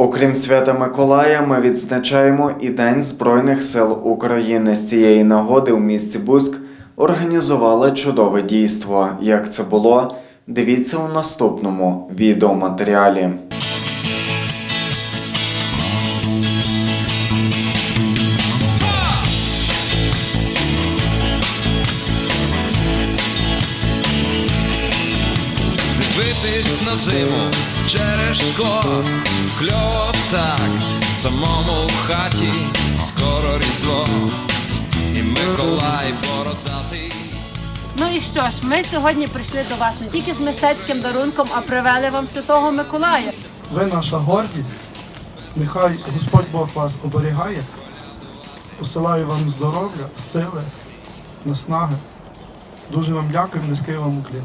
Окрім свята Миколая, ми відзначаємо і День Збройних сил України. З цієї нагоди у місті Буск організували чудове дійство. Як це було? Дивіться у наступному відеоматеріалі. Дивитись на зиму через шкло, кльово так, самому в хаті, скоро різдво, і Миколай бородатий. Ну і що ж, ми сьогодні прийшли до вас не тільки з мистецьким дарунком, а привели вам Святого Миколая. Ви наша гордість. Нехай Господь Бог вас оберігає. Посилаю вам здоров'я, сили, наснаги. Дуже вам дякую, низький вам уклін.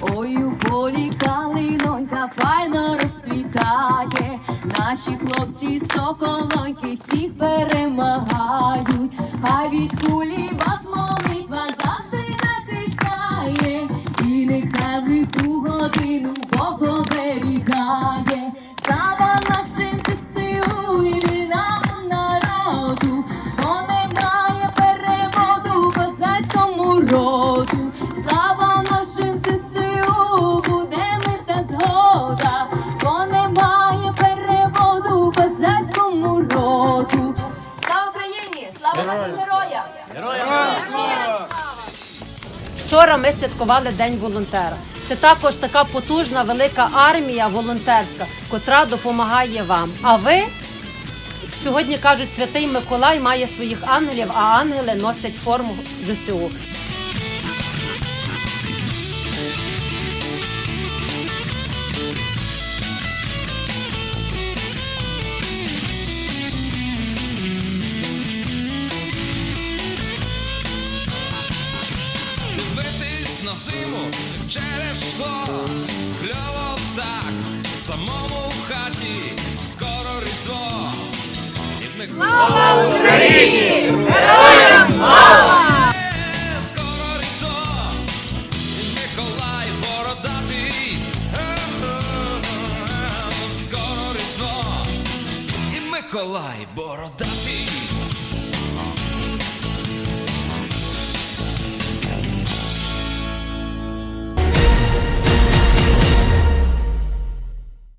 Ой, у полі калинонька файно розцвітає. Наші хлопці соколоньки всіх перемагають. А від кулі вас молитва завжди захищає. І нехай в лиху годину Бог оберігає. Слава нашим ЗСУ і вільному народу, бо немає переводу козацькому роду. Вчора ми святкували День волонтера. Це також така потужна велика армія волонтерська, котра допомагає вам. А ви сьогодні кажуть, святий Миколай має своїх ангелів, а ангели носять форму ЗСУ. Через шкло, кльово так, самому в хаті, скоро різдво. Миколай Україні! Героям слава! Скоро різдво, Миколай бородатий. Скоро різдво, і Миколай бородатий.